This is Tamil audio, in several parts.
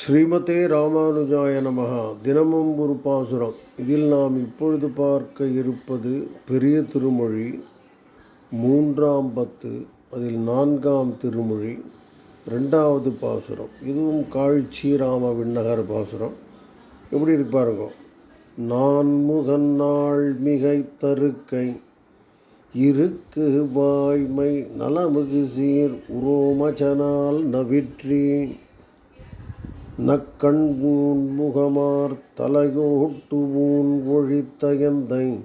ஸ்ரீமதே ராமானுஜாய நமகா தினமும் ஒரு பாசுரம். இதில் நாம் இப்பொழுது பார்க்க இருப்பது பெரிய திருமொழி மூன்றாம் பத்து அதில் நான்காம் திருமொழி ரெண்டாவது பாசுரம். இதுவும் காழ்ச்சி ராம விண்ணகர் பாசுரம். எப்படி இருப்பாருங்க? பாருங்க நான் முகநாள் மிகை தருக்கை இருக்கு வாய்மை நலமுகு சீர் உரோமச்சனால் நவிற்றி நக்கண்கூன் முகமார் தலையோட்டுவூன் ஒழித்தயந்தை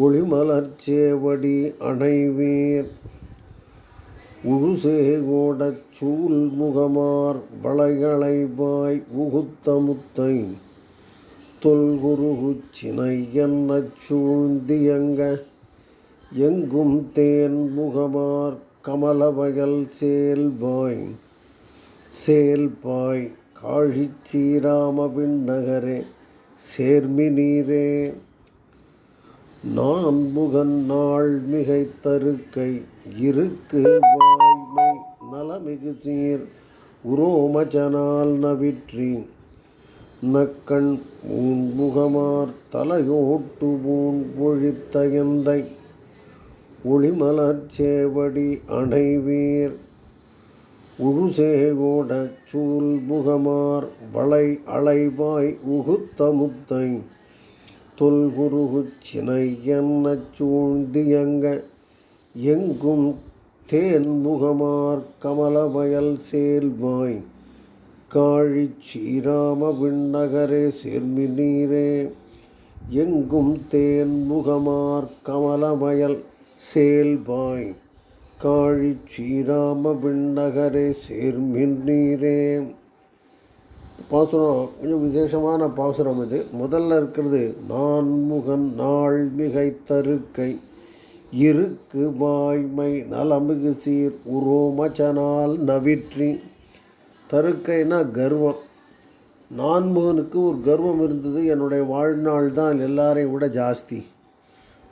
ஒளிமலர்ச்சேவடி அணைவீர். உழுசேகோடச் சூல் முகமார் வளைகளைவாய் உகுத்தமுத்தை முத்தை. தொல்குருகுச் சினை என்னச் சூழ்ந்தியங்க. எங்கும் தேன் முகமார் கமலவயல் சேல்வாய். சேல்பாய் காழிச் நகரே விண்ணகரே சேர்மி நீரே நான் முகன் நாள் மிகை தருக்கை இருக்கு வாய்மை நலமிகு சீர் உரோமச்சனால் நவிற்றி. நக்கண் ஊன் முகமார் தலையோட்டு பூன் பொழித்தயந்தை ஒளிமலர் சேவடி அணைவீர். உழுசேகோடச் சூல் முகமார் வளை அலைவாய் உகுத்த முத்தை. தொல்குருகுச் சினை என்னச் சூழ்ந்தியங்க எங்கும் தேன் முகமார் கமலவயல் சேல்வாய் காழிச் ஸ்ரீராம விண்ணகரே சேர்மி நீரே எங்கும் தேன் முகமார் கமலமயல் சேல்பாய் காழி ஸ்ரீராம விண்ணகரே சேர்மின் நீரே. பாசுரம் கொஞ்சம் விசேஷமான பாசுரம் இது. முதல்ல இருக்கிறது நான் முகன் நாள் மிகை தருக்கை. இருக்கு வாய்மை நலமிகு சீர் உரோமச்சனால் நவிற்றி. தருக்கைனா கர்வம். நான்முகனுக்கு ஒரு கர்வம் இருந்தது என்னுடைய வாழ்நாள் தான் எல்லாரையும் விட ஜாஸ்தி.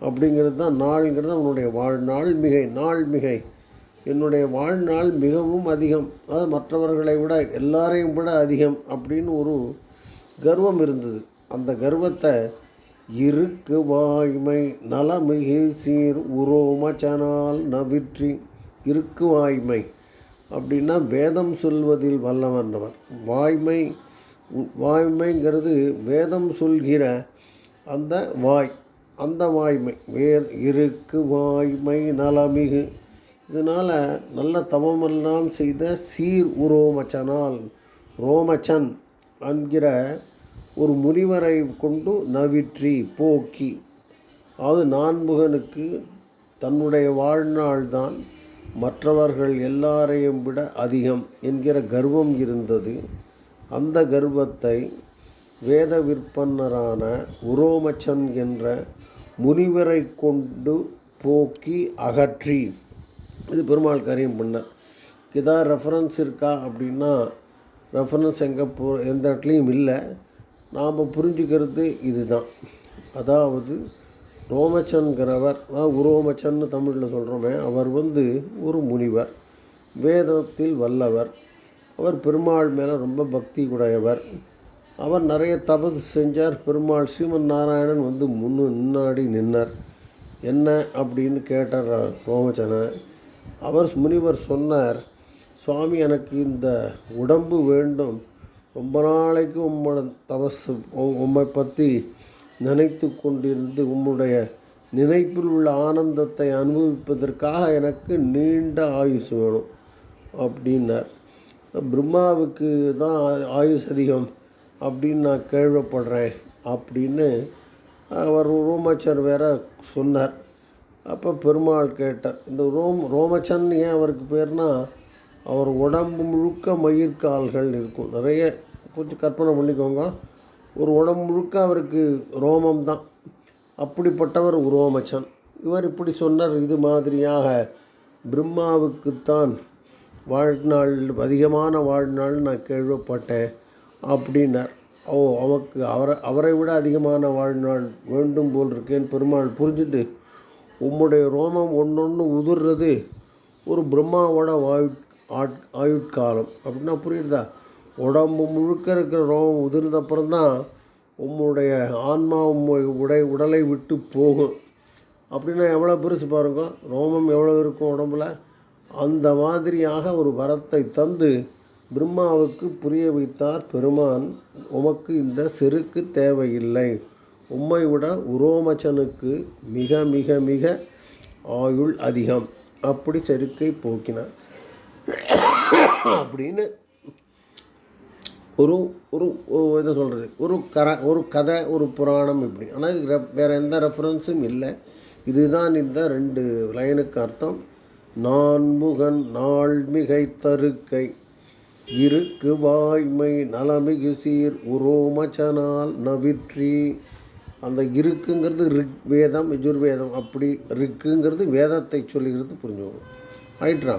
அப்படிங்கிறது தான் நாள்ங்கிறது அவனுடைய வாழ்நாள் மிகை நாள் மிகை. என்னுடைய வாழ்நாள் மிகவும் அதிகம். அதாவது மற்றவர்களை விட எல்லாரையும் விட அதிகம் அப்படின்னு ஒரு கர்வம் இருந்தது. அந்த கர்வத்தை இருக்கு வாய்மை நலமிகு சீர் உரோமச்சனால் நவிற்றி இருக்கு வாய்மை. அப்படின்னா வேதம் சொல்வதில் வல்லவன்றவர் வாய்மை வாய்மைங்கிறது வேதம் சொல்கிற அந்த வாய். அந்த வாய்மை வே இருக்கு வாய்மை நலமிகு. இதனால் நல்ல தவமெல்லாம் செய்த சீர் உரோமச்சனால் ரோமச்சன் என்கிற ஒரு முனிவரை கொண்டு நவிற்றி போக்கி அதாவது நான்முகனுக்கு தன்னுடைய வாழ்நாள்தான் மற்றவர்கள் எல்லாரையும் விட அதிகம் என்கிற கர்வம் இருந்தது. அந்த கர்வத்தை வேத விற்பன்னரான உரோமச்சன் என்ற முனிவரை கொண்டு போக்கி அகற்றி. இது பெருமாள் காரியம் பண்ணார் ஏதாவது ரெஃபரன்ஸ் இருக்கா அப்படின்னா ரெஃபரன்ஸ் எங்கே போ எந்த இடத்துலையும் இல்லை. நாம் புரிஞ்சுக்கிறது இதுதான். அதாவது ரோமச்சன்கிறவர் அதாவது உரோமச்சன்னு தமிழில் சொல்கிறோமே அவர் வந்து ஒரு முனிவர் வேதத்தில் வல்லவர். அவர் பெருமாள் மேலே ரொம்ப பக்தி உடையவர். அவர் நிறைய தபசு செஞ்சார். பெருமாள் ஸ்ரீமன் நாராயணன் வந்து முன்னு முன்னாடி நின்னார். என்ன அப்படின்னு கேட்டார் ரோமச்சனை அவர் முனிவர் சொன்னார் சுவாமி எனக்கு இந்த உடம்பு வேண்டும். ரொம்ப நாளைக்கு உம்மோட தபசு உம்மை பற்றி நினைத்து கொண்டிருந்து உம்முடைய நினைப்பில் உள்ள ஆனந்தத்தை அனுபவிப்பதற்காக எனக்கு நீண்ட ஆயுஸ் வேணும் அப்படின்னார். பிரம்மாவுக்கு தான் ஆயுஸ் அதிகம். அப்படின்னு நான் கேள்விப்படுறேன் அப்படின்னு அவர் ரோமாச்சர் வேற சொன்னார். அப்போ பெருமாள் கேட்டார் இந்த ரோம் ரோமச்சன் ஏன் அவருக்கு பேர்னா அவர் உடம்பு முழுக்க மயிர்கால்கள் இருக்கும். நிறைய கொஞ்சம் கற்பனை பண்ணிக்கோங்க. ஒரு உடம்பு முழுக்க அவருக்கு ரோமம் தான். அப்படிப்பட்டவர் ரோமச்சன். இவர் இப்படி சொன்னார் இது மாதிரியாக பிரம்மாவுக்குத்தான் வாழ்நாள் அதிகமான வாழ்நாள் நான் கேள்விப்பட்டேன். அப்படின்னார். ஓ அவருக்கு அவரை அவரை விட அதிகமான வாழ்நாள் வேண்டும் போல் இருக்கேன்னு பெருமாள் புரிஞ்சுட்டு உம்முடைய ரோமம் ஒன்று ஒன்று உதிர்றது ஒரு பிரம்மாவோட வாயு ஆட் ஆயுட்காலம். அப்படின்னா புரியுதா? உடம்பு முழுக்க இருக்கிற ரோமம் உதிர்ந்தப்புறம் தான் உம்முடைய ஆன்மா உடை உடலை விட்டு போகும். அப்படின்னா எவ்வளோ பெருசு பாருங்க. ரோமம் எவ்வளோ இருக்கும் உடம்புல? அந்த மாதிரியாக ஒரு வரத்தை தந்து பிரம்மாவுக்கு புரிய வைத்தார் பெருமான் உமக்கு இந்த செருக்கு தேவையில்லை. உம்மை விட உரோமச்சனுக்கு மிக மிக மிக ஆயுள் அதிகம். அப்படி செருக்கை போக்கினார். அப்படின்னு ஒரு ஒரு இதை சொல்கிறது ஒரு கர ஒரு கதை ஒரு புராணம் இப்படி. ஆனால் இதுக்கு ரெப் வேறு எந்த ரெஃபரன்ஸும் இல்லை. இதுதான் இந்த ரெண்டு லைனுக்கு அர்த்தம். நான்முகன் நாள் மிகை தருக்கை. இருக்கு வாய்மை நலமிகு சீர் உரோமச்சனால் நவிற்றி. அந்த இருக்குங்கிறது ரிக் வேதம் யஜுர்வேதம். அப்படி ரிக்குங்கிறது வேதத்தை சொல்லுகிறது புரிஞ்சுக்கணும் ஆயிட்டா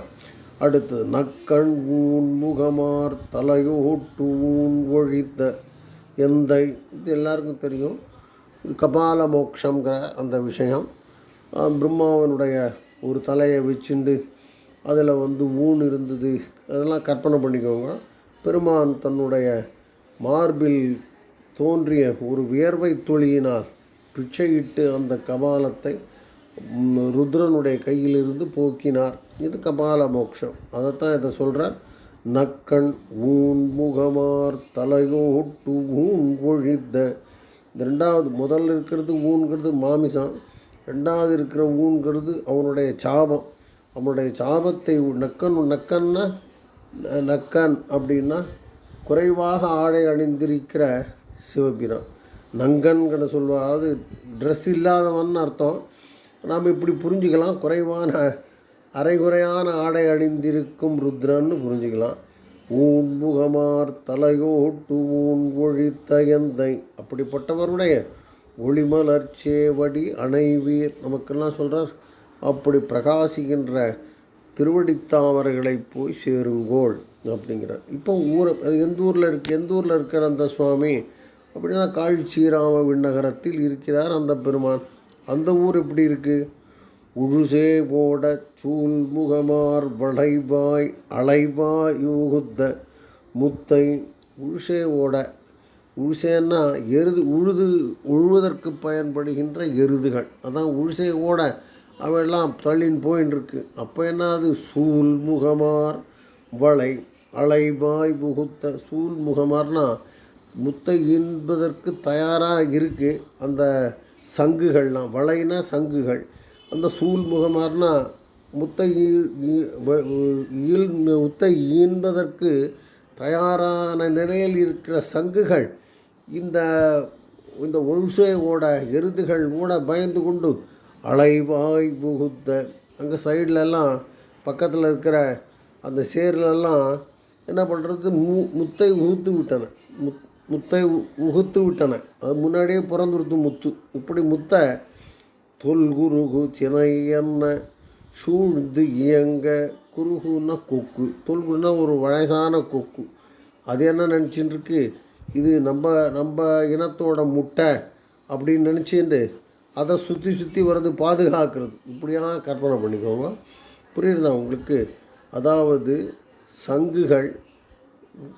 அடுத்தது நக்கண் ஊன் முகமார் தலையோட்டு ஊன் ஒழித்த எந்தை. இது எல்லாருக்கும் தெரியும். கபால மோக்ஷங்கிற அந்த விஷயம். பிரம்மாவனுடைய ஒரு தலையை வச்சுண்டு அதில் வந்து ஊன் இருந்தது. அதெல்லாம் கற்பனை பண்ணிக்கோங்க. பெருமான் தன்னுடைய மார்பில் தோன்றிய ஒரு வியர்வை துளியினால் பிச்சையிட்டு அந்த கபாலத்தை ருத்ரனுடைய கையிலிருந்து போக்கினார். இது கபால மோட்சம் அதைத்தான் இதை சொல்கிறார் நக்கண் ஊன் முகமார் தலையோட்டு ஊன் ஒழித்த. இந்த ரெண்டாவது முதல்ல இருக்கிறது ஊன்கிறது மாமிசம். ரெண்டாவது இருக்கிற ஊன்கிறது அவனுடைய சாபம். நம்முடைய சாபத்தை நக்கன் நக்கன்னா நக்கன் அப்படின்னா குறைவாக ஆடை அணிந்திருக்கிற சிவபிரான் நங்கன்கிற சொல்லுவா அதாவது ட்ரெஸ் இல்லாதவன் அர்த்தம். நாம் இப்படி புரிஞ்சுக்கலாம். குறைவான அரைகுறையான ஆடை அணிந்திருக்கும் ருத்ரன்னு புரிஞ்சுக்கலாம். ஊன் முகமார் தலையோட்டு ஊன் ஒழி தயந்தை. அப்படிப்பட்டவருடைய ஒளிமலர் சேவடி அணைவீர். நமக்கெல்லாம் சொல்கிறார் அப்படி பிரகாசிக்கின்ற திருவடித்தாமரைகளை போய் சேருங்கோள் அப்படிங்கிறார். இப்போ ஊரை அது எந்த ஊரில் இருக்கு? எந்த ஊரில் இருக்கிற அந்த சுவாமி? அப்படின்னா காழ்ச்சிராம விண்ணகரத்தில் இருக்கிறார் அந்த பெருமான். அந்த ஊர் எப்படி இருக்குது உழுசே போட சூல் முகமார் வளைவாய் அலைவாய் யூகுத்த முத்தை உழுசே ஓட. உழுசேன்னா எருது உழுது உழுவதற்கு பயன்படுகின்ற எருதுகள். அதான் உழுசே ஓட. அவையெல்லாம் தள்ளின்னு போயின்னு இருக்கு. அப்போ என்ன அது சூல் முகமார் வளை அலைவாய் புகுத்த சூல் முகமார்னா முத்தை இன்பதற்கு தயாராக இருக்குது அந்த சங்குகள்லாம் வளைனா சங்குகள். அந்த சூல் முகமார்னா முத்தை ஈல் முத்தை ஈன்பதற்கு தயாரான நிலையில் இருக்கிற சங்குகள் இந்த இந்த ஒழுசையோட எருதுகள் கூட பயந்து கொண்டு அலைவாய் புகுத்த. அங்கே சைட்லெல்லாம் பக்கத்தில் இருக்கிற அந்த சேர்லெல்லாம் என்ன பண்ணுறது மு முத்தை உகுத்து விட்டன. முத் முத்தை உகுத்து விட்டன. அது முன்னாடியே பிறந்துருத்து முத்து. இப்படி முத்தை தொல்குருகு சினை என்ன சூழ்ந்து இயங்க குருகுன்னா கொக்கு. தொல்குருன்னா ஒரு வயசான கொக்கு. அது என்ன நினச்சின்னு இருக்கு இது நம்ம நம்ம இனத்தோட முட்டை அப்படின்னு நினச்சிட்டு அதை சுற்றி சுற்றி வர்றது பாதுகாக்கிறது. இப்படியாக கற்பனை பண்ணிக்கோங்க. புரியுறதா உங்களுக்கு அதாவது சங்குகள்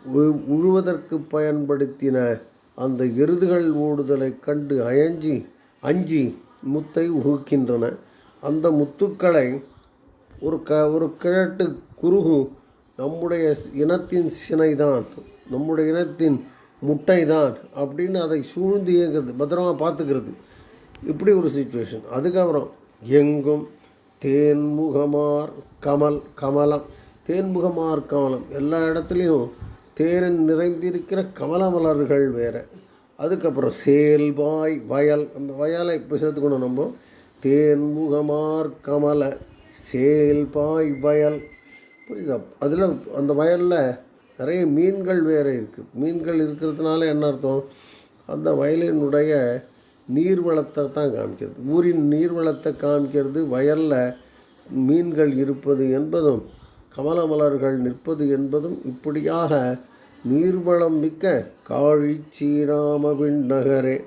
உ- உழுவதற்கு பயன்படுத்தின அந்த எருதுகள் ஓடுதலை கண்டு அயஞ்சி அஞ்சி முத்தை உகுக்கின்றன. அந்த முத்துக்களை ஒரு க ஒரு கிழட்டு குருகு நம்முடைய இனத்தின் சினைதான் நம்முடைய இனத்தின் முட்டை தான் அப்படின்னு அதை சூழ்ந்து இயங்குறது பத்திரமா பார்த்துக்கிறது. இப்படி ஒரு சுச்சுவேஷன் அதுக்கப்புறம் எங்கும் தேன்முகமார் கமல் கமலம். தேன்முகமார் கமலம். எல்லா இடத்துலையும் தேரன் நிறைந்திருக்கிற கமல மலர்கள் வேறு. அதுக்கப்புறம் சேல்வாய் வயல். அந்த வயலை இப்போ சேர்த்துக்கணும் நம்ம. தேன்முகமார் கமல சேல்பாய் வயல். புரியுதா? அதில் அந்த வயலில் நிறைய மீன்கள் வேறு இருக்குது மீன்கள் இருக்கிறதுனால என்ன அர்த்தம்? அந்த வயலினுடைய நீர்வளத்தை தான் காமிக்கிறது. ஊரின் நீர்வளத்தை காமிக்கிறது வயலில் மீன்கள் இருப்பது என்பதும் கமல மலர்கள் நிற்பது என்பதும் இப்படியாக நீர்வளம் மிக்க காழி சீராமவின் நகரே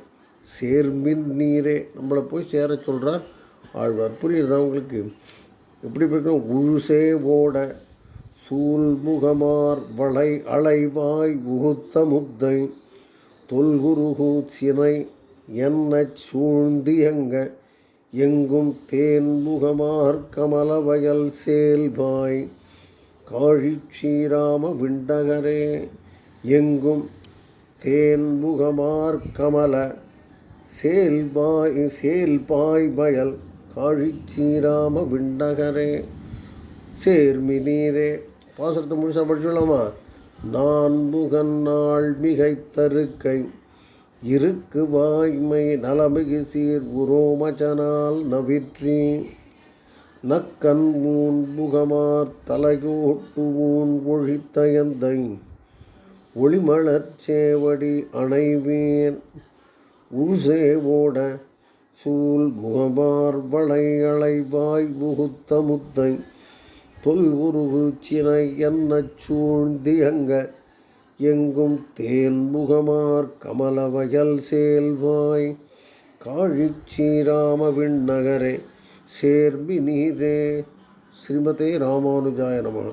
சேர்மின் நீரே. நம்மளை போய் சேர சொல்கிறார் ஆழ்வார். புரியுறதா உங்களுக்கு? எப்படி இருக்கணும் உழுசே ஓட சூல்முகமார் வளை அலைவாய் உகுத்த முத்தை தொல்குருகு சினை என்னச் சூழ்ந்தியங்க எங்கும் தேன்முகமார் கமலவயல் சேல்வாய். காழிச் ஸ்ரீராம விண்டகரே எங்கும் தேன்முகமார் கமல சேல்வாய் சேல்பாய் வயல். காழிச்சீராம ஸ்ரீராம விண்டகரே சேர்மி நீரே பாசுரத்தை முழுசாக படிச்சுடலாமா நான் முகன் நாள் மிகைத்தருக்கை. இருக்கு வாய்மை நலமிகு சீர் உரோமச்சனால் நவிற்றி. நக்கன் ஊன் முகமார் தலையோட்டு ஊன் ஒழித்தயந்தை. ஒளிமலர்ச் சேவடி அணைவேன் உருசேவோட சூல் முகமார் வளை வாய் முகுத்த முத்தை. தொல் உருகு சினை என்ன சூழ்ந்தியங்க எங்கும் தேன்முகமார் கமலவயல் சேல்வாய். காழிச் ஸ்ரீராம விண்ணகரே சேர்பி நீரே ஸ்ரீமதே ராமானுஜாய நமः.